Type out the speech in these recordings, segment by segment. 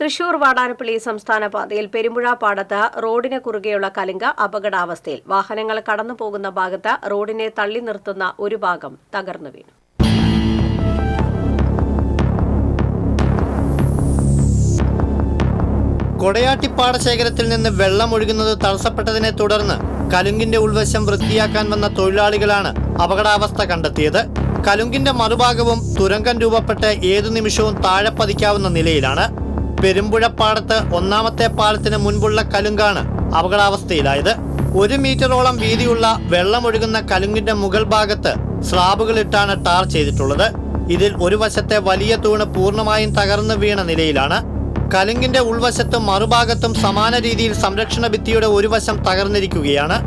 തൃശൂർ വാടാനപ്പള്ളി സംസ്ഥാന പാതയിൽ പെരുമ്പുഴ പാടത്ത് റോഡിന് കുറുകെയുള്ള കലുങ്ക അപകടാവസ്ഥയിൽ വാഹനങ്ങൾ കടന്നു പോകുന്ന ഭാഗത്ത് റോഡിനെ തള്ളി നിർത്തുന്ന ഒരു ഭാഗം തകർന്നു വീണു. കൊടയാട്ടിപ്പാടശേഖരത്തിൽ നിന്ന് വെള്ളം ഒഴുകുന്നത് തടസ്സപ്പെട്ടതിനെ തുടർന്ന് കലുങ്കിന്റെ ഉൾവശം വൃത്തിയാക്കാൻ വന്ന തൊഴിലാളികളാണ് അപകടാവസ്ഥ കണ്ടെത്തിയത്. കലുങ്കിന്റെ മറുഭാഗവും തുരങ്കം രൂപപ്പെട്ട് ഏതു നിമിഷവും താഴെ പതിക്കാവുന്ന നിലയിലാണ് പെരുമ്പുഴപ്പാടത്ത് ഒന്നാമത്തെ പാലത്തിന് മുൻപുള്ള കലുങ്കാണ് അപകടാവസ്ഥയിലായത്. ഒരു മീറ്ററോളം വീതിയുള്ള വെള്ളമൊഴുകുന്ന കലുങ്കിന്റെ മുകൾ ഭാഗത്ത് സ്ലാബുകളിട്ടാണ് ടാർ ചെയ്തിട്ടുള്ളത്. ഇതിൽ ഒരു വശത്തെ വലിയ തൂണ് പൂർണമായും തകർന്നു വീണ നിലയിലാണ്. കലുങ്കിന്റെ ഉൾവശത്തും മറുഭാഗത്തും സമാന രീതിയിൽ സംരക്ഷണ ഭിത്തിയുടെ ഒരു വശം തകർന്നിരിക്കുകയാണ്.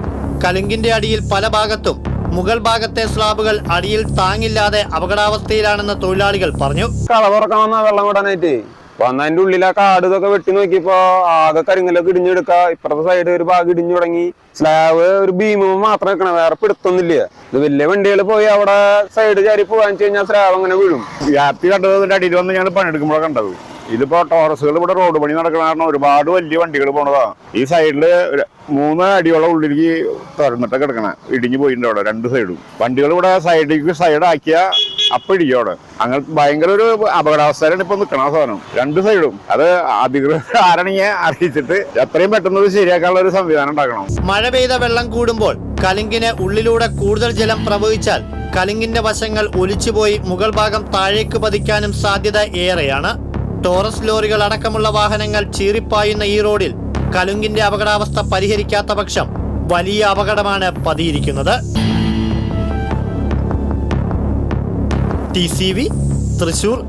കലുങ്കിന്റെ അടിയിൽ പല ഭാഗത്തും മുകൾ ഭാഗത്തെ സ്ലാബുകൾ അടിയിൽ താങ്ങില്ലാതെ അപകടാവസ്ഥയിലാണെന്ന് തൊഴിലാളികൾ പറഞ്ഞു. വെള്ളം വന്ന അതിന്റെ ഉള്ളിൽ കാട് ഇതൊക്കെ വെട്ടി നോക്കിയപ്പോ ആകെ കരിങ്ങലൊക്കെ ഇടിഞ്ഞെടുക്ക. ഇപ്പുറത്തെ സൈഡ് ഒരു ഭാഗം ഇടിഞ്ഞു തുടങ്ങി. സ്ലാബ് ഒരു ഭീമ മാത്രം വെക്കണം വേറെ പിടുത്തൊന്നുമില്ല. ഇത് വലിയ വണ്ടികൾ പോയി അവിടെ സൈഡ് ചാരി പോകാൻ കഴിഞ്ഞാൽ സ്ലാബ് അങ്ങനെ വീഴും. വ്യാപ്തി കണ്ടത് അടിയിൽ വന്ന് ഞങ്ങൾ പണിയെടുക്കുമ്പോഴാണ് കണ്ടത്. ഇതിപ്പോ ടോറസുകൾ ഇവിടെ റോഡ് പണി നടക്കണ കാരണം ഒരുപാട് വലിയ വണ്ടികൾ പോണതാ. ഈ സൈഡിൽ മൂന്ന് അടിയോളം ഉള്ളിലേക്ക് തുറന്നിട്ട് കിടക്കണ. ഇടിഞ്ഞു പോയിട്ടുണ്ട് അവിടെ രണ്ട് സൈഡും വണ്ടികൾ ഇവിടെ സൈഡിലേക്ക് സൈഡ് ആക്കിയ അപ്പൊ ഇടിക്കും അവിടെ അങ്ങനെ ഭയങ്കര ഒരു അപകടാവസ്ഥയിലാണ് ഇപ്പൊ നിൽക്കണ സാധനം. രണ്ട് സൈഡും. അത് അധികൃതർ ആരാണെങ്കിൽ അറിയിച്ചിട്ട് എത്രയും പെട്ടെന്ന് ശരിയാക്കാനുള്ള ഒരു സംവിധാനം ഉണ്ടാക്കണം. മഴ പെയ്ത വെള്ളം കൂടുമ്പോൾ കലിങ്കിന് ഉള്ളിലൂടെ കൂടുതൽ ജലം പ്രവഹിച്ചാൽ കലിങ്കിന്റെ വശങ്ങൾ ഒലിച്ചുപോയി മുകൾ ഭാഗം താഴേക്ക് പതിക്കാനും സാധ്യത ഏറെയാണ്. ടോറസ് ലോറികൾ അടക്കമുള്ള വാഹനങ്ങൾ ചീറിപ്പായുന്ന ഈ റോഡിൽ കലുങ്കിന്റെ അപകടാവസ്ഥ പരിഹരിക്കാത്ത പക്ഷം വലിയ അപകടമാണ് പതിയിരിക്കുന്നത്. T C V Thrissur